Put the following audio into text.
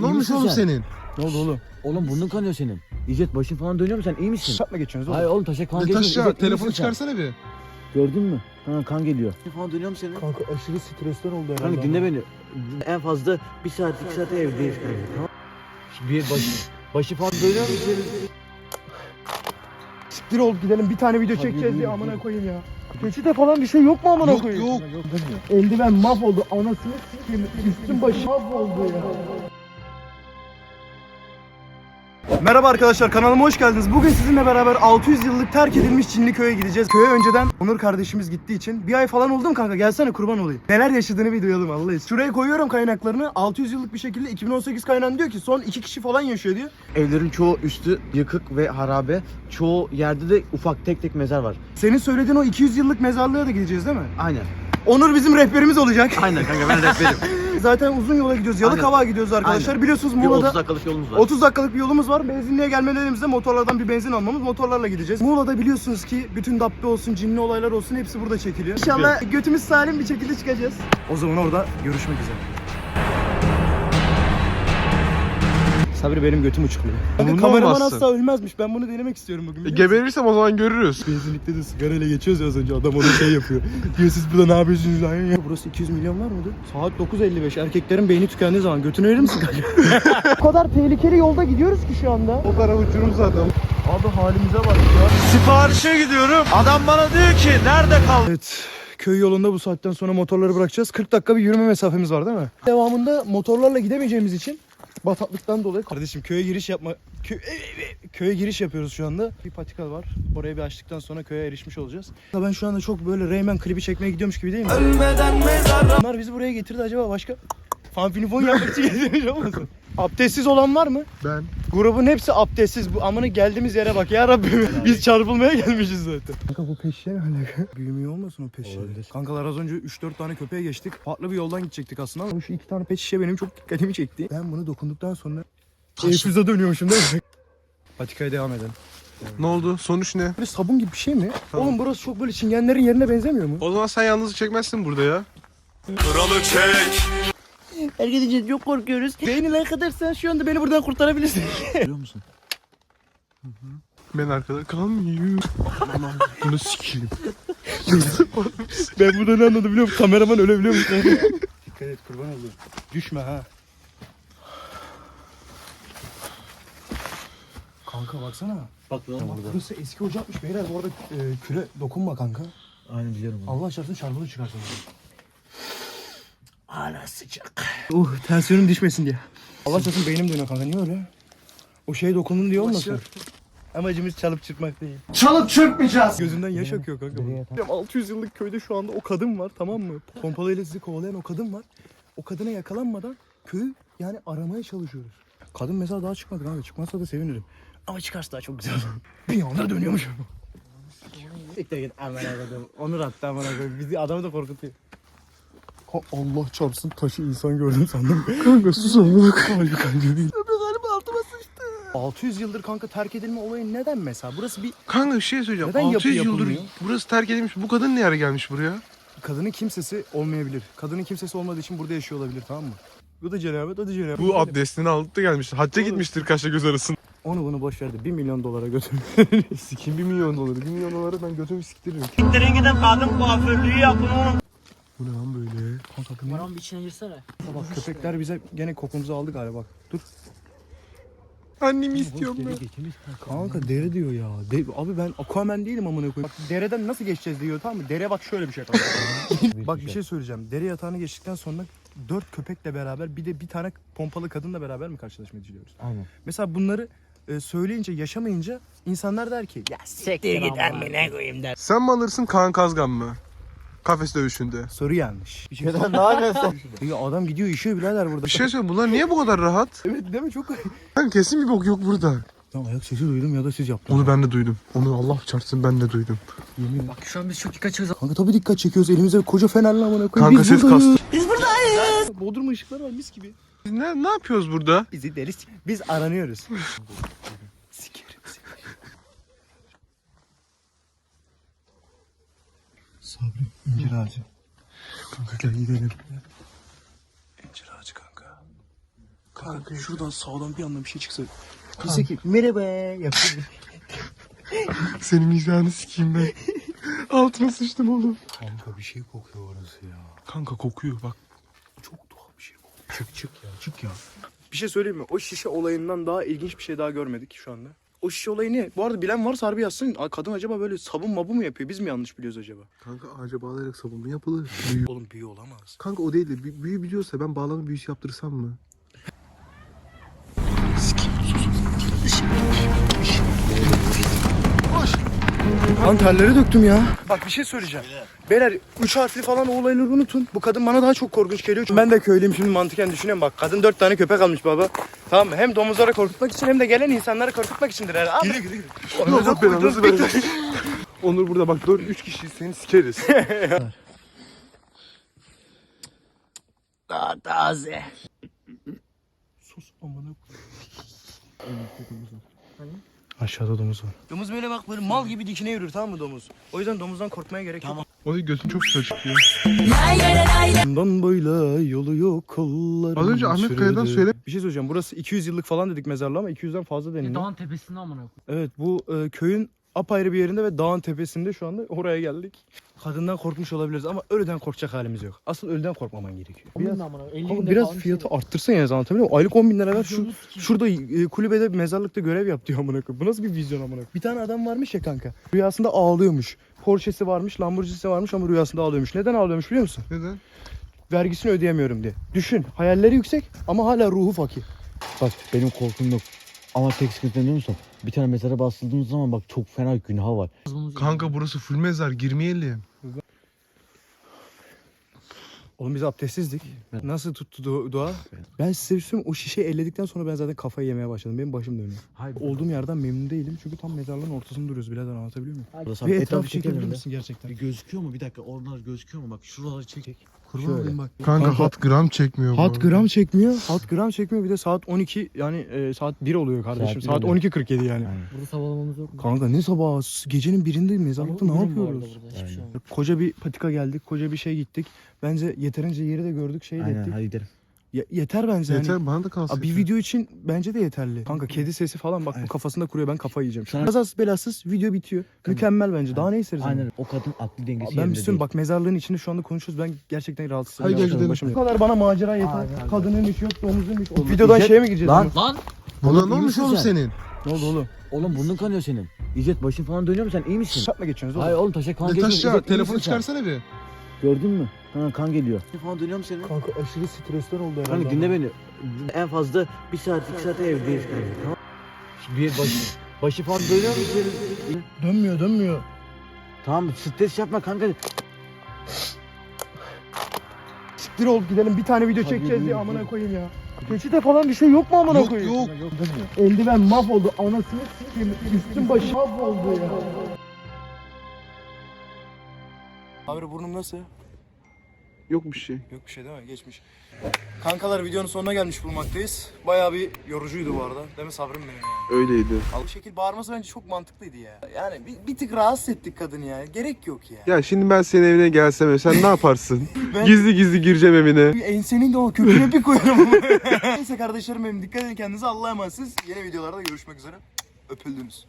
Ne olmuş oğlum sen? senin? Ne oldu oğlum? Oğlum burnun kanıyor senin. İzzet başın falan dönüyor mu sen? İyi misin? Şap mı geçiyorsunuz oğlum? Hayır oğlum taşak falan Ne geliyor. taş ya? İzzet, iyi Telefonu misin sen? çıkarsana bir. Gördün mü? Ha, kan geliyor. Ne falan dönüyor mu senin? Kanka aşırı stresten oldu herhalde. Kanka dinle beni. En fazla bir saat iki saat evdeyiz kanka. Tamam. Şimdi Bir başı, başı falan dönüyor mu senin? Siktir olup gidelim bir tane video çekeceğiz diye amına koyayım ya. Peçete falan bir şey yok mu amına Yok koyayım? yok. Eldiven mahvoldu. Anasını sikeyim. Üstüm başım mahvoldu ya. Merhaba arkadaşlar kanalıma hoş geldiniz. Bugün sizinle beraber 600 yıllık terk edilmiş Çinli köye gideceğiz. Köye önceden Onur kardeşimiz gittiği için bir ay falan oldu mu kanka gelsene kurban olayım. Neler yaşadığını bir duyalım Allah için. Şuraya koyuyorum kaynaklarını 600 yıllık bir şekilde 2018 kaynağını diyor ki son iki kişi falan yaşıyor diyor. Evlerin çoğu üstü yıkık ve harabe. Çoğu yerde de ufak tek tek mezar var. Senin söylediğin o 200 yıllık mezarlığa da gideceğiz değil mi? Aynen. Onur bizim rehberimiz olacak. Aynen kanka ben rehberim. Zaten uzun yola gidiyoruz. Yalıkavak'a gidiyoruz arkadaşlar. Aynen. Biliyorsunuz Bir 30 Muğla'da dakikalık yolumuz var. 30 dakikalık bir yolumuz var. Benzinliğe gelmelerimizde motorlardan bir benzin almamız. Motorlarla gideceğiz. Muğla'da biliyorsunuz ki bütün dabbe olsun, cinli olaylar olsun hepsi burada çekiliyor. İnşallah götümüz salim bir şekilde çıkacağız. O zaman orada görüşmek üzere. Sabri benim götüm uçukluyor. Bundan kameraman olmazsın. asla ölmezmiş. Ben bunu denemek istiyorum bugün. E, geberirsem o zaman görürüz. Benzinlikte de sigarayla geçiyoruz ya az önce adam onu şey yapıyor. Diyor siz burada ne yapıyorsunuz lan ya? Burası 200 milyon var mıydı? Saat 9.55 erkeklerin beyni tükendiği zaman götünü verir misin kanka? o kadar tehlikeli yolda gidiyoruz ki şu anda. O taraf uçurum zaten. Abi halimize bak ya. Siparişe gidiyorum. Adam bana diyor ki nerede kaldın? Evet köy yolunda bu saatten sonra motorları bırakacağız. 40 dakika bir yürüme mesafemiz var değil mi? Devamında motorlarla gidemeyeceğimiz için bataklıktan dolayı kardeşim köye giriş yapma kö- köye giriş yapıyoruz şu anda. Bir patika var. Orayı bir açtıktan sonra köye erişmiş olacağız. Ben şu anda çok böyle Rayman klibi çekmeye gidiyormuş gibi değil mi? Ölmeden mezara. Bunlar bizi buraya getirdi acaba başka fanfinifon yapmak için getirmiş olmasın? Abdestsiz olan var mı? Ben. Grubun hepsi abdestsiz. Bu amına geldiğimiz yere bak ya Rabbim. Biz çarpılmaya gelmişiz zaten. Kanka bu peşe ne alaka? Büyümüyor olmasın o peşe? Olabilir. Kankalar az önce 3-4 tane köpeğe geçtik. Farklı bir yoldan gidecektik aslında ama şu iki tane pet şişe benim çok dikkatimi çekti. Ben bunu dokunduktan sonra Enfüze dönüyormuşum değil mi? Patikaya devam edelim. Ne oldu? Sonuç ne? Böyle sabun gibi bir şey mi? Tamam. Oğlum burası çok böyle çingenlerin yerine benzemiyor mu? O zaman sen yalnız çekmezsin burada ya. Herkes için çok korkuyoruz. Beyni like edersen şu anda beni buradan kurtarabilirsin. Biliyor musun? Ben arkada kalmıyorum. Bunu sikeyim. ben burada ne anladım biliyor musun? Kameraman ölebiliyor musun? Dikkat et kurban olayım. Düşme ha. Kanka baksana. Bak lan Bak burada. burası eski ocakmış beyler. Bu arada e, küre dokunma kanka. Aynen biliyorum. onu. Allah çarpsın çarpılır çıkarsın. Hala sıcak. Uh tansiyonum düşmesin diye. Allah çarpsın beynim dönüyor kanka niye öyle? O şeye dokundun diye olmasın? Amacımız çalıp çırpmak değil. Çalıp çırpmayacağız. Gözünden yaş akıyor kanka. Bunun. 600 yıllık köyde şu anda o kadın var tamam mı? Pompalıyla sizi kovalayan o kadın var. O kadına yakalanmadan köyü yani aramaya çalışıyoruz. Kadın mesela daha çıkmadı kanka. Çıkmazsa da sevinirim. Ama çıkarsa daha çok güzel olur. Bir anda dönüyormuş. Siktir git aman. Onur attı aman. Bizi adamı da korkutuyor. Allah çarpsın taşı insan gördüm sandım. Kanka sus amına Kalbi kalbi değil. Galiba altıma sıçtı. 600 yıldır kanka terk edilme olayı neden mesela? Burası bir Kanka bir şey söyleyeceğim. Neden yapı 600 yıldır yapılmıyor? burası terk edilmiş. Bu kadın ne ara gelmiş buraya? kadının kimsesi olmayabilir. Kadının kimsesi olmadığı için burada yaşıyor olabilir tamam mı? Bu da cenabet, o da cenabet. Bu abdestini alıp da gelmiştir. Hacca gitmiştir kaşla göz arasında. Onu bunu boş verdi. 1 milyon dolara götür. Sikim 1 milyon doları. 1 milyon doları ben götümü siktiririm. Siktirin gidin kadın kuaförlüğü yapın oğlum. Bu ne lan böyle? kanka bu ne? Bir içine girsene. Bak köpekler bize gene kokumuzu aldı galiba bak. Dur. Annemi istiyorum ben. Kanka dere diyor ya. De- abi ben Aquaman değilim amına koyayım. Bak dereden nasıl geçeceğiz diyor tamam mı? Dere bak şöyle bir şey kanka. bak bir şey söyleyeceğim. Dere yatağını geçtikten sonra dört köpekle beraber bir de bir tane pompalı kadınla beraber mi karşılaşmayı düşünüyoruz? Aynen. Mesela bunları e, söyleyince yaşamayınca insanlar der ki ya siktir git amına koyayım der. Sen mi alırsın Kaan Kazgan mı? Kafes dövüşünde. Soru yanlış. Bir şey Neden ne yapıyorsun? Ya adam gidiyor işiyor birader burada. Bir şey söyle bunlar niye bu kadar rahat? Evet değil mi çok Ben kesin bir bok yok burada. Tamam ayak sesi duydum ya da siz yaptınız. Onu ben de duydum. Onu Allah çarpsın ben de duydum. Yemin. Bak şu an biz çok dikkat çekiyoruz. Kanka tabii dikkat çekiyoruz. Elimizde koca fenerle amına koyayım. Kanka ses buradayız. kastı. Biz buradayız. Bodrum ışıkları var mis gibi. Biz ne, ne yapıyoruz burada? Bizi deriz. Biz aranıyoruz. Sikerim seni. Sabri incir ağacı. Kanka gel gidelim. İncir ağacı kanka. Kanka şuradan sağdan bir anda bir şey çıksa. Dese ki merhaba yapayım. Senin vicdanı sikeyim ben. Altına sıçtım oğlum. Kanka bir şey kokuyor orası ya. Kanka kokuyor bak. Çok tuhaf bir şey kokuyor. Çık çık ya çık ya. Bir şey söyleyeyim mi? O şişe olayından daha ilginç bir şey daha görmedik şu anda. O şişe olayı ne? Bu arada bilen varsa harbi yazsın. Aa, Kadın acaba böyle sabun mabu mu yapıyor? Biz mi yanlış biliyoruz acaba? Kanka ağaca bağlayarak sabun mu yapılır? Büyü. Oğlum büyü olamaz. Kanka o değil de büyü, büyü biliyorsa ben bağlama büyüsü yaptırsam mı? Lan terleri döktüm ya. Bak bir şey söyleyeceğim. Beyler 3 harfli falan o olayları unutun. Bu kadın bana daha çok korkunç geliyor. Ben de köylüyüm şimdi mantıken düşünüyorum bak. Kadın 4 tane köpek almış baba. Tamam mı? Hem domuzları korkutmak için hem de gelen insanları korkutmak içindir herhalde. Gidi gidi gidi. Allah belanızı versin. Onur burada bak 4 3 kişi seni sikeriz. Sus amına Aşağıda domuz var. Domuz böyle bak böyle mal gibi dikine yürür tamam mı domuz? O yüzden domuzdan korkmaya gerek yok. o götün çok güzel çıkıyor. Bundan böyle yolu yok kollarım. Az önce Ahmet Kaya'dan söyle. Bir şey söyleyeceğim. Burası 200 yıllık falan dedik mezarlığı ama 200'den fazla deniliyor. Dağın tepesinde amına koyayım. Evet bu e, köyün apayrı bir yerinde ve dağın tepesinde şu anda oraya geldik. Kadından korkmuş olabiliriz ama ölüden korkacak halimiz yok. Asıl ölüden korkmaman gerekiyor. Biraz, amına koyayım. 50 Kanka günde biraz fiyatı arttırsın ya anlatabiliyor muyum? Aylık 10 bin lira ver şu, şurada e, kulübede mezarlıkta görev yap diyor amına koyayım. Bu nasıl bir vizyon amına koyayım? Bir tane adam varmış ya kanka. Rüyasında ağlıyormuş. Porsche'si varmış, Lamborghini'si varmış ama rüyasında ağlıyormuş. Neden ağlıyormuş biliyor musun? Neden? Vergisini ödeyemiyorum diye. Düşün, hayalleri yüksek ama hala ruhu fakir. Bak benim korkum yok. Ama tek sıkıntı ne musun? Bir tane mezara bastırdığımız zaman bak çok fena günah var. Kanka burası full mezar girmeyelim. Oğlum biz abdestsizdik. Nasıl tuttu du- dua? Ben size bir şey söyleyeyim? O şişeyi elledikten sonra ben zaten kafayı yemeye başladım. Benim başım dönüyor. Hayır. Olduğum yerden memnun değilim çünkü tam mezarlığın ortasında duruyoruz birader anlatabiliyor muyum? Burası Bir etrafı çekebilir misin gerçekten? Bir gözüküyor mu? Bir dakika oralar gözüküyor mu? Bak şuraları çek. Kurban Şöyle. olayım bak. Kanka, Kanka, hat gram çekmiyor bu Hat arada. gram çekmiyor. Hat gram çekmiyor. Bir de saat 12 yani e, saat 1 oluyor kardeşim. Saat Saat, bir oluyor. 12.47 yani. Aynen. Burada sabahlamamız yok mu? Kanka ne sabah gecenin birinde mezarlıkta Ama ne bu yapıyoruz? şey olmaz. Koca bir patika geldik. Koca bir şey gittik. Bence yeterince yeri de gördük. Şey de Aynen ettik. hadi gidelim. Ye- yeter bence. Yeter Hani, bana da kalsın. Abi bir video için bence de yeterli. Kanka kedi sesi falan bak bu Evet. kafasında kuruyor ben kafayı yiyeceğim. Sana- Kazasız belasız video bitiyor. Mükemmel bence. Daha ne isteriz? yani? Aynen o kadın aklı dengesi Abi Ben bir bak mezarlığın içinde şu anda konuşuyoruz. Ben gerçekten rahatsız Hadi gel gidelim. Bu kadar bana macera yeter. Aynen. Kadının iş yok, domuzun iş. Oğlum, Videodan İzzet- şeye mi gireceğiz? Lan! Lan. Buna ne olmuş oğlum sen? senin? Ne oldu oğlum? Oğlum burnun kanıyor senin. İzzet başın falan dönüyor mu sen? İyi misin? Şap mı geçiyorsunuz oğlum? Hayır oğlum taşak kan Ne geliyor. taş ya? Telefonu çıkarsana bir. Gördün mü? Ha, kan geliyor. Falan dönüyor mu senin? Kanka aşırı stresten oldu herhalde. Kanka dinle beni. En fazla bir saat iki saat evdeyiz kanka. Tamam. Şimdi bir başı, başı falan dönüyor mu senin? Dönmüyor dönmüyor. Tamam stres yapma kanka. Siktir olup gidelim bir tane video çekeceğiz yürü. amına koyayım ya. Peçete falan bir şey yok mu amına Yok koyayım? yok. Eldiven mahvoldu. Anasını sikeyim. Üstüm başım mahvoldu ya. Abi burnum nasıl? Yok bir şey. Yok bir şey değil mi? Geçmiş. Kankalar videonun sonuna gelmiş bulunmaktayız. Bayağı bir yorucuydu bu arada. Değil mi sabrım benim ya? Öyleydi. Bu şekil bağırması bence çok mantıklıydı ya. Yani bir, bir tık rahatsız ettik kadını ya. Gerek yok ya. Ya şimdi ben senin evine gelsem sen ne yaparsın? Ben- gizli gizli gireceğim evine. Ensenin de o köküne bir koyarım. Neyse kardeşlerim benim dikkat edin kendinize. Allah'a emanetsiniz. Yeni videolarda görüşmek üzere. Öpüldünüz.